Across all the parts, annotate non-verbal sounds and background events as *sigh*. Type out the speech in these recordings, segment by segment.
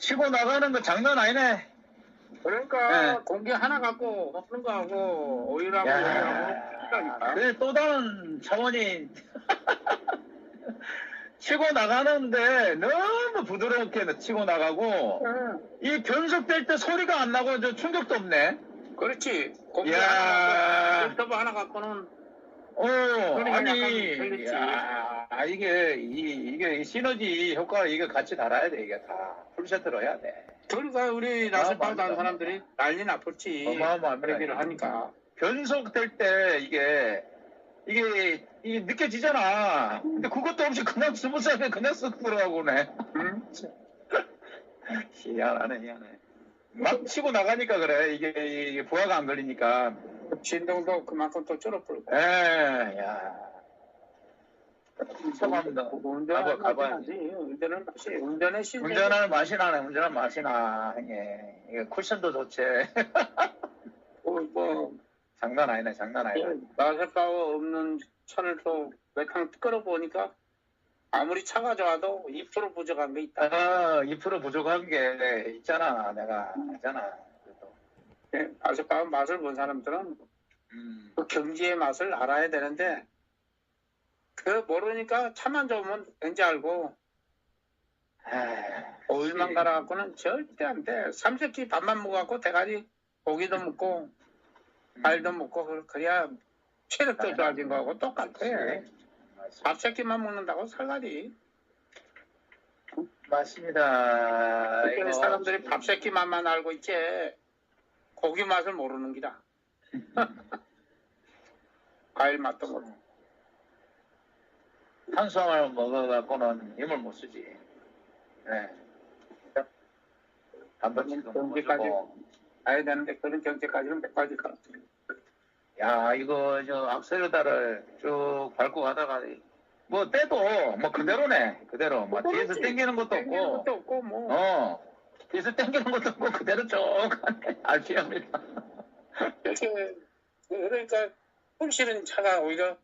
치고 나가는 거 장난 아니네. 그러니까 네. 공기 하나 갖고 엎는 거하고 오일하고 야. 오일하고. 그래 또 다른 차원이 *laughs* 치고 나가는데 너무 부드럽게 치고 나가고 이 변속될 때 소리가 안 나고 저 충격도 없네. 그렇지. 공기. 하나 갖고 하나 갖고는 어, 소리가 아니. 야, 이게, 이, 이게 시너지 효과가 이게 같이 달아야 돼, 이게 다. 풀세트로 해야 돼. 그러니까 우리 나스파도 하는 사람들이 난리 나쁘지. 어마어마합니다. 얘기를 하니까. 변속될 때 이게, 이게, 이게 느껴지잖아. 근데 그것도 없이 그냥 스무스하게 그냥 쓱 들어가고네. 응? 희한하네, 희한해. 막 치고 나가니까 그래. 이게, 이게 부하가 안 걸리니까. 진동도 그만큼 또 줄어들고. 에, 야. 죄송합니다. 운전하는 가봐, 나지. 운전은 맛이, 운전의 실 운전하는 맛이 나네, 운전하는 맛이 나. 예. 이게 쿠션도 좋지. 뭐, *laughs* 뭐, 장난 아니네, 장난 아니네. 마사카와 없는 차를 또 몇탕 끌어보니까 아무리 차가 좋아도 2% 부족한 게 있다. 어, 2% 부족한 게 있잖아, 내가. 있잖아. 그래도. 예, 마사카 맛을 본 사람들은 음. 그 경지의 맛을 알아야 되는데 그 모르니까 차만 좋으면 왠지 알고 오일만 갈아갖고는 절대 안 돼. 삼색기 밥만 먹어갖고 대가리 고기도 먹고 알도 먹고 그- 그래야 체력도 좋아진 거하고 똑같아. 밥 새끼만 먹는다고 살가리. 맞습니다. 이거 사람들이 밥 새끼 맛만 알고 있지 고기 맛을 모르는 기라. *laughs* 과일 맛도 모르고. 탄수화물 먹어갖고는 힘을 못 쓰지. 네. 단백질도 못 먹고. 가야 되는데 그런 경제까지는 몇 가지 가. 야, 이거, 저, 악셀로다를 쭉 밟고 가다가, 뭐, 때도, 뭐, 그대로네. 그대로. 뭐, 뒤에서 그렇지. 당기는 것도 땡기는 없고, 것도 없고 뭐. 어, 뒤에서 당기는 것도 없고, 그대로 쭉. RPM이다. 이렇게 그러니까 숨 쉬는 차가 오히려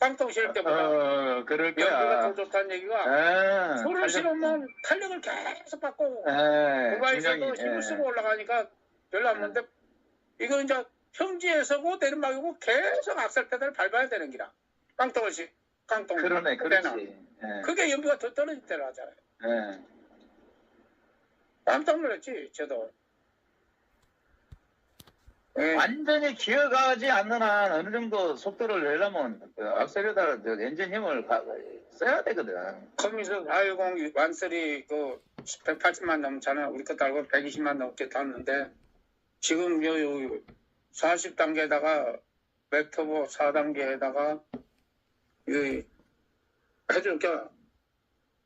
깡통 실을 때보다 어, 그럴 연비가 거야. 더 좋다는 얘기가 에, 소를 실으면 탄력을 계속 받고 분명히, 힘을 예. 쓰고 올라가니까 별로 안 먹는데 이거 이제 평지에서고 내리막이고 계속 악셀 페달을 밟아야 되는 기라 깡통을 시 깡통 그러네, 그때는. 그렇지. 예, 그게 연비가 더 떨어질 때라 하잖아요 예. 깜짝 놀랐지 저도 예, 완전히 기어가지 않는 한 어느 정도 속도를 내려면 그 악셀레다 저 엔진 힘을 가- 써야 되거든. 커미스 410 완쓰리 그 180만 넘잖아요. 우리 거 달고 120만 넘게 탔는데 지금 요, 요 40단계에다가 맥터보 4단계에다가 이 해주니까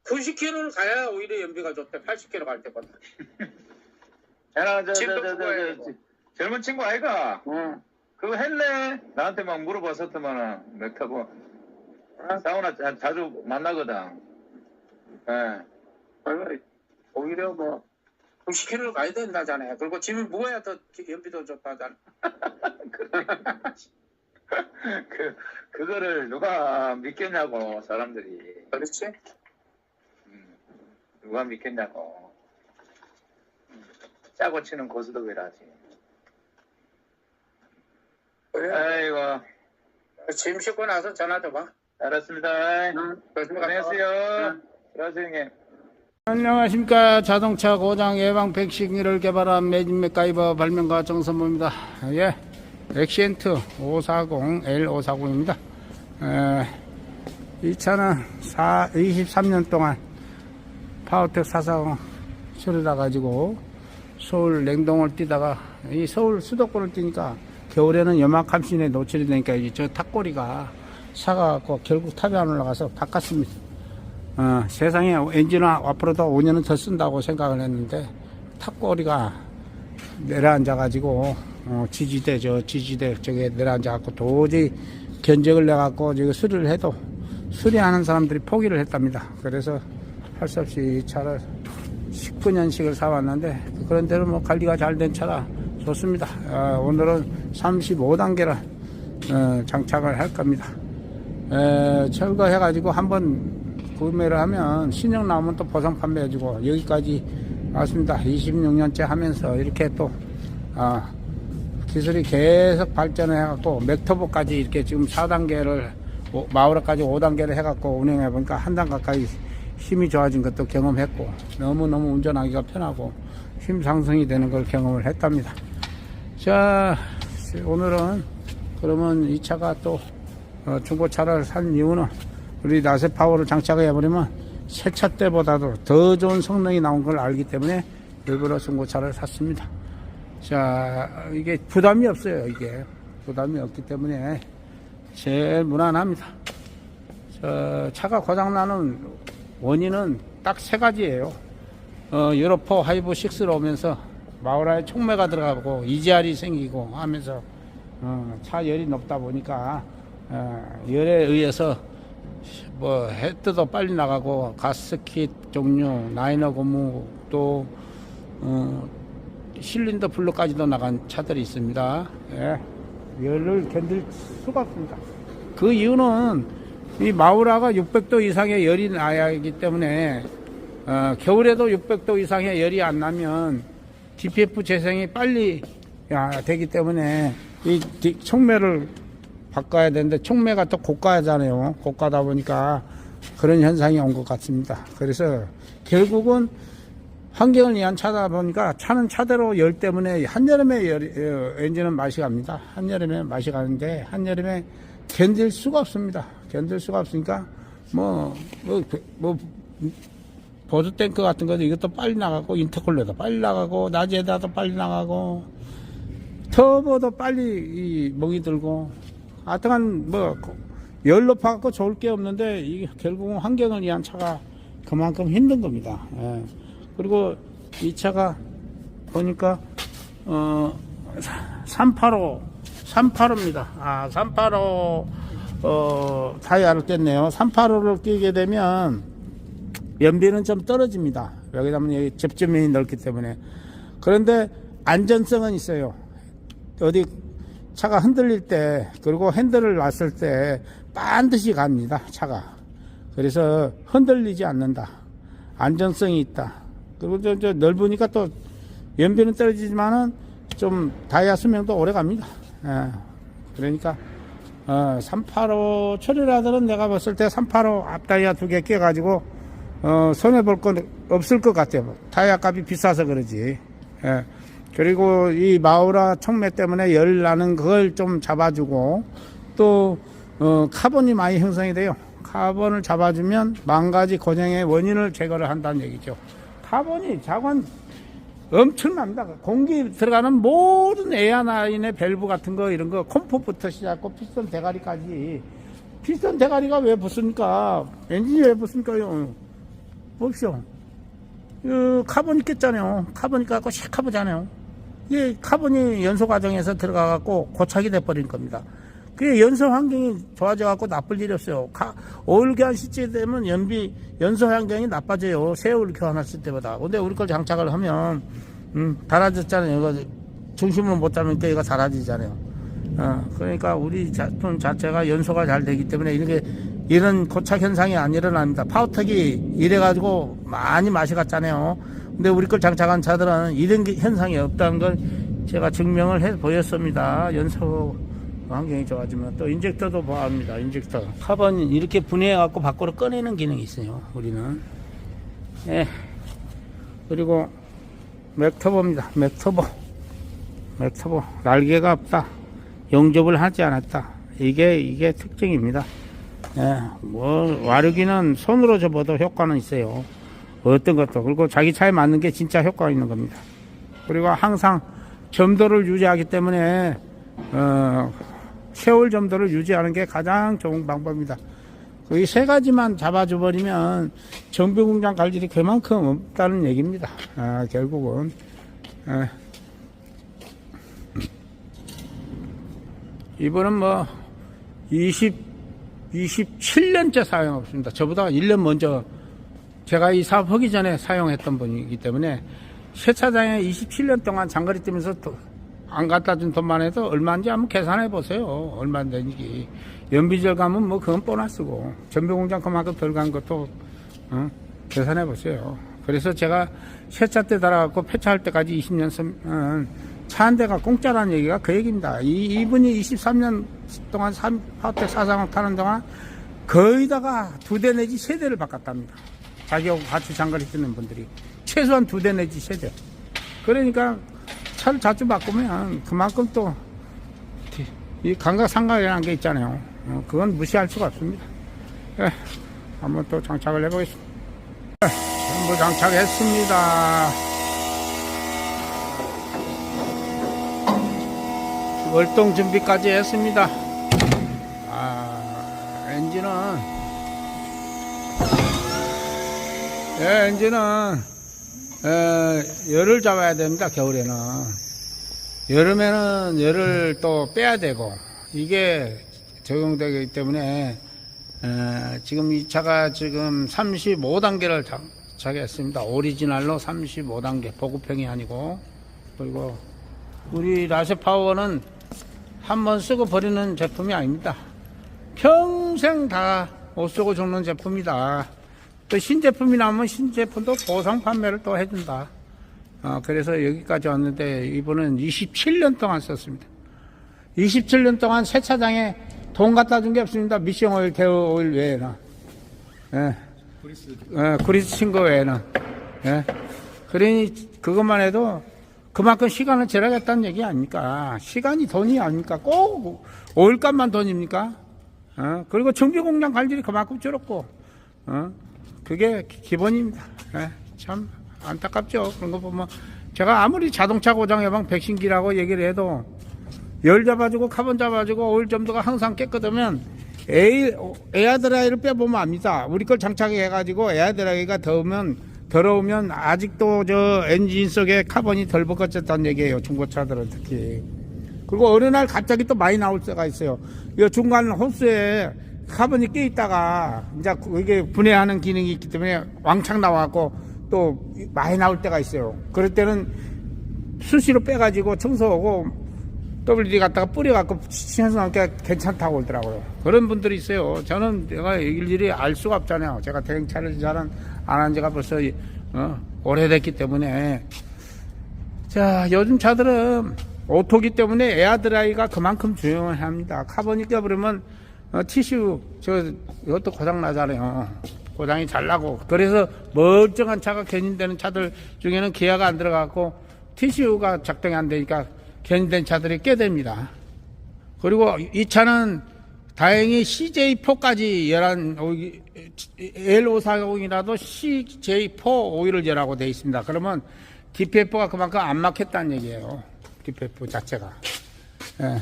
90km를 가야 오히려 연비가 좋대. 80km 갈 때보다. *laughs* 야, 저, 저, 저, 저. 젊은 친구 아이가 응. 그거 했네. 나한테 막 물어봤었더만은 맥타고 사우나 자, 자주 만나거든. 예. 오히려 뭐 90km를 가야 된다잖아요. 그리고 짐을 무거야 더 연비도 좋다잖아. *laughs* 그 그거를 누가 믿겠냐고 사람들이 그렇지? 음, 누가 믿겠냐고 음, 짜고 치는 고스톱이라지. 그래. 아이고 짐 싣고 나서 전화 줘봐. 알았습니다. 응. 안녕하세요. 안녕하세요 형님. 안녕하십니까. 자동차 고장 예방 백신기를 개발한 매진 맥가이버 발명가 정선모입니다. 예 엑시엔트 540L540입니다. 이 차는 4, 23년 동안 파워텍 사상 실어다 가지고 서울 냉동을 뛰다가 이 서울 수도권을 뛰니까 겨울에는 염화감신에 노출이 되니까 이제 저 탑골이가 사가갖고 결국 탑에 안 올라가서 바꿨습니다 어, 세상에 엔진을 앞으로도 5년은 더 쓴다고 생각을 했는데 탑골이가 내려앉아 가지고 어, 지지대 저 지지대 저게 내려앉아 갖고 도저히 견적을 내 갖고 지금 수리를 해도 수리하는 사람들이 포기를 했답니다. 그래서 할 수 없이 이 차를 19년씩을 사왔는데 그런 대로 뭐 관리가 잘 된 차라 좋습니다. 어, 오늘은 35단계를 어, 장착을 할 겁니다. 에, 철거해 가지고 한번 구매를 하면 신형 나오면 또 보상 판매해주고 여기까지 맞습니다. 26년째 하면서 이렇게 또, 아, 기술이 계속 발전을 해갖고, 맥터보까지 이렇게 지금 4단계를, 마우라까지 5단계를 해갖고 운영해보니까 한 단 가까이 힘이 좋아진 것도 경험했고, 너무너무 운전하기가 편하고, 힘 상승이 되는 걸 경험을 했답니다. 자, 오늘은 그러면 이 차가 또 어, 중고차를 산 이유는 우리 나세 파워를 장착을 해버리면 새 차 때보다도 더 좋은 성능이 나온 걸 알기 때문에 일부러 중고차를 샀습니다. 자, 이게 부담이 없어요, 이게. 부담이 없기 때문에 제일 무난합니다. 저, 차가 고장나는 원인은 딱 세 가지예요. 어, 유로포 하이브 6로 오면서 마우라에 촉매가 들어가고 이지알이 생기고 하면서 어, 차 열이 높다 보니까 어, 열에 의해서 뭐 헤드도 빨리 나가고 가스킷 종류, 라이너 고무 또 어, 실린더 블루까지도 나간 차들이 있습니다. 예, 열을 견딜 수가 없습니다. 그 이유는 이 마우라가 600도 이상의 열이 나야 하기 때문에 어, 겨울에도 600도 이상의 열이 안 나면 DPF 재생이 빨리 야, 되기 때문에 이 디- 촉매를 바꿔야 되는데 촉매가 또 고가잖아요. 고가다 보니까 그런 현상이 온 것 같습니다. 그래서 결국은 환경을 위한 차다 보니까 차는 차대로 열 때문에 한여름에 열, 어, 엔진은 맛이 갑니다. 한여름에 맛이 가는데 한여름에 견딜 수가 없습니다. 견딜 수가 없으니까 뭐, 뭐, 뭐 보드 탱크 같은 것도 이것도 빨리 나가고 인터쿨러도 빨리 나가고 낮에다도 빨리 나가고 터보도 빨리 이 목이 들고 하여튼간 뭐 열 높아갖고 좋을 게 없는데 이게 결국은 환경을 위한 차가 그만큼 힘든 겁니다. 예. 그리고 이 차가 보니까 어 385, 385입니다. 아 385어 타이어를 꼈네요. 385를 끼게 되면 연비는 좀 떨어집니다. 여기다면 여기 접점이 넓기 때문에. 그런데 안전성은 있어요. 어디 차가 흔들릴 때, 그리고 핸들을 놨을 때 반드시 갑니다. 차가. 그래서 흔들리지 않는다. 안전성이 있다. 그리고 저, 저 넓으니까 또 연비는 떨어지지만은 좀 다이아 수명도 오래 갑니다. 예. 그러니까 어, 385 처리라들은 내가 봤을 때 385 앞다이아 두개 끼가지고 어, 손해볼 건 없을 것 같아요. 타이어 값이 비싸서 그러지. 예. 그리고 이 마우라 촉매 때문에 열 나는 그걸 좀 잡아주고 또 어, 카본이 많이 형성이 돼요. 카본을 잡아주면 만 가지 고정의 원인을 제거를 한다는 얘기죠. 카본이 자관 엄청납니다. 공기 들어가는 모든 에어라인의 밸브 같은 거 이런 거 컴포부터 시작하고 피스톤 대가리까지 피스톤 대가리가 왜 붙습니까? 엔진이 왜 붙습니까요? 보십시오. 그 카본이 꼈잖아요. 카본이 깎고 시카보잖아요. 이게 카본이 연소 과정에서 들어가 갖고 고착이 돼 버린 겁니다. 그게 연소 환경이 좋아져 갖고 나쁠 일이 없어요. 가, 오일 교환 시점에 되면 연비, 연소 환경이 나빠져요. 새 오일 교환했을 때보다. 근데 우리 걸 장착을 하면, 음, 달아졌잖아요. 이거 중심을 못 잡으니까 얘가 달아지잖아요. 어, 그러니까 우리 제품 자체가 연소가 잘 되기 때문에 이렇게 이런 고착 현상이 안 일어납니다. 파워텍이 이래가지고 많이 맛이 갔잖아요. 근데 우리 걸 장착한 차들은 이런 게 현상이 없다는 걸 제가 증명을 해 보였습니다. 연소 환경이 좋아지면 또 인젝터도 보합니다. 인젝터 카본 이렇게 분해해 갖고 밖으로 꺼내는 기능이 있어요. 우리는 예 그리고 맥터보입니다. 맥터보 맥터보 날개가 없다. 용접을 하지 않았다. 이게 이게 특징입니다. 예, 뭐 와르기는 손으로 접어도 효과는 있어요. 어떤 것도 그리고 자기 차에 맞는 게 진짜 효과가 있는 겁니다. 그리고 항상 점도를 유지하기 때문에 어, 세월 점도를 유지하는 게 가장 좋은 방법입니다. 이 세 가지만 잡아줘 버리면 정비 공장 갈 일이 그만큼 없다는 얘기입니다. 아, 결국은 예. 이번은 뭐 20, 27년째 사용없습니다. 저보다 1년 먼저 제가 이 사업 하기 전에 사용했던 분이기 때문에 세차장에 27년 동안 장거리 뛰면서 또안 갖다 준 돈만 해도 얼마인지 한번 계산해 보세요. 얼마 되는지. 연비절 가면 뭐 그건 보너스고 전비 공장 그만큼 덜 간 것도 어? 계산해 보세요. 그래서 제가 세차 때 달아갖고 폐차할 때까지 20년 쓰, 어, 차한 대가 공짜라는 얘기가 그 얘기입니다. 이, 이분이 23년 동안 삼, 파워텍 사상을 타는 동안 거의 다가 두 대 내지 세 대를 바꿨답니다. 자기하고 같이 장거리 뛰는 분들이. 최소한 두 대 내지 세 대. 그러니까 차를 자주 바꾸면 그만큼 또 이 감각 상각이라는 게 있잖아요. 어, 그건 무시할 수가 없습니다. 예, 한번 또 장착을 해보겠습니다. 예, 전부 장착했습니다. 월동 준비까지 했습니다. 아, 엔진은, 예, 엔진은, 에, 열을 잡아야 됩니다, 겨울에는. 여름에는 열을 또 빼야 되고 이게 적용되기 때문에 에, 지금 이 차가 지금 35단계를 장착했습니다. 오리지널로 35단계 보급형이 아니고 그리고 우리 라세파워는 한 번 쓰고 버리는 제품이 아닙니다. 평생 다 못 쓰고 죽는 제품이다. 또 신제품이 나오면 신제품도 보상 판매를 또 해준다. 어, 그래서 여기까지 왔는데 이분은 27년 동안 썼습니다. 27년 동안 세차장에 돈 갖다 준 게 없습니다. 미션 오일, 대우 오일 외에는. 예. 예, 그리스 친구 외에는. 예. 그러니 그것만 해도 그만큼 시간을 절약했다는 얘기 아닙니까? 시간이 돈이 아닙니까? 꼭 오일값만 돈입니까? 어? 그리고 정비 공장 갈 일이 그만큼 줄었고, 어? 그게 기- 기본입니다. 예, 참 안타깝죠. 그런 거 보면 제가 아무리 자동차 고장 예방 백신기라고 얘기를 해도 열 잡아주고 카본 잡아주고 오일 점도가 항상 깨끗하면 에이, 에어드라이를 빼보면 압니다. 우리 걸 장착해가지고 에어드라이가 더우면 더러우면 아직도 저 엔진 속에 카본이 덜 벗겨졌다는 얘기예요. 중고차들은 특히. 그리고 어느 날 갑자기 또 많이 나올 때가 있어요. 이 중간 호스에 카본이 껴 있다가 이제 이게 분해하는 기능이 있기 때문에 왕창 나와갖고 또 많이 나올 때가 있어요. 그럴 때는 수시로 빼가지고 청소하고 WD 갖다가 뿌려갖고 신선하게 괜찮다고 그러더라고요. 그런 분들이 있어요. 저는 내가 일일이 알 수가 없잖아요. 제가 대행차를 잘안 한 지가 벌써 어, 오래됐기 때문에 자 요즘 차들은 오토기 때문에 에어드라이가 그만큼 중요합니다. 카본이 껴버리면 어, 티슈 저 이것도 고장 나잖아요. 고장이 잘 나고 그래서 멀쩡한 차가 견인되는 차들 중에는 기아가 안 들어가고 티슈가 작동이 안 되니까 견인된 차들이 꽤 됩니다. 그리고 이 차는 다행히 CJ4까지 열한 L540이라도 CJ4 오일을 열하고 되어 있습니다. 그러면 DPF가 그만큼 안 막혔다는 얘기예요. DPF 자체가. 예.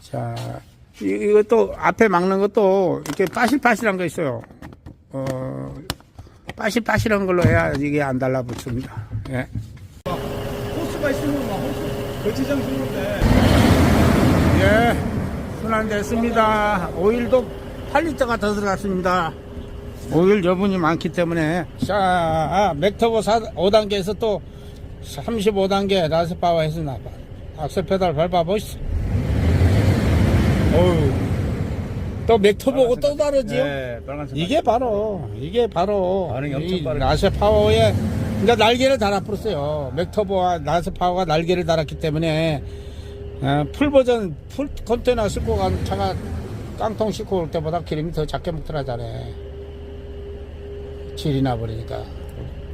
자, 이- 이것도 앞에 막는 것도 이렇게 빠실빠실한 거 있어요. 어, 빠실빠실한 걸로 해야 이게 안 달라붙습니다. 예. 호스가 있으면 막 호스 거치장 주는데 예, 순환됐습니다. 오일도 8리터가 더 들어갔습니다. 오일 여분이 많기 때문에. 자, 아, 맥터보 4, 5단계에서 또 35단계 라스 파워 해서 나봐. 악셀 페달 밟아보시죠. 또 맥터보고 또 다르지요? 네 빨간색 이게 바로 이게 바로 반응이 엄청 이 빠르죠. 라세 파워의 그러니까 날개를 달아버렸어요. 맥터보와 라세 파워가 날개를 달았기 때문에 어, 풀 버전 풀 컨테이너 싣고 간 차가 깡통 싣고 올 때보다 기름이 더 작게 먹더라잖아요. 질이 나버리니까.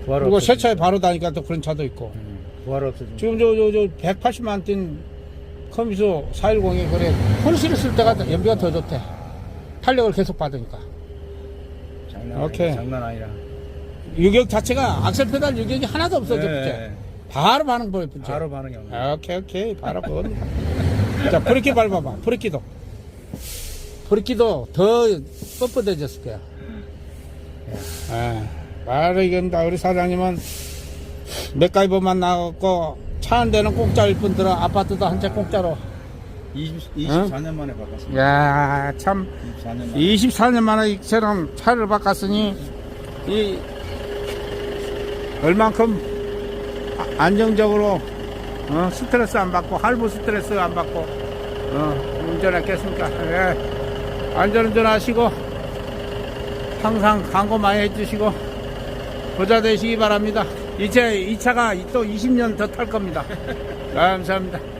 부활 그리고 없어지죠. 세차에 바로 다니까 또 그런 차도 있고. 음, 부활 없어지죠 지금 저 저 저 180만 뛴 컴퓨터 410이 그래 폴시를 쓸 때가 연비가 더 좋대. 탄력을 계속 받으니까. 장난 오케이. 아니라 장난 아니라 유격 자체가 악셀 페달 유격이 하나도 없어 저 네, 붙여. 네. 바로 반응 보여 붙여. 바로 반응이 아, 오케이 오케이 바로. 자 브레이크 밟아봐. 브레이크도. 브레이크도 더 뻣뻣해졌을 거야. 아, 바로 이겁니다. 우리 사장님은 맥가이버만 나갔고 차 한 대는 공짜일 뿐더러 아파트도 한 채 공짜로. 20, 24년 만에 바꿨습니다 야, 참 24년 만에 24년 만에 이처럼 차를 바꿨으니 이 얼만큼 아- 안정적으로 어, 스트레스 안 받고 할부 스트레스 안 받고 어, 운전했겠습니까? 예. 안전운전 하시고 항상 광고 많이 해주시고 부자 되시기 바랍니다. 이 차, 이 차가 또 20년 더 탈 겁니다. 감사합니다.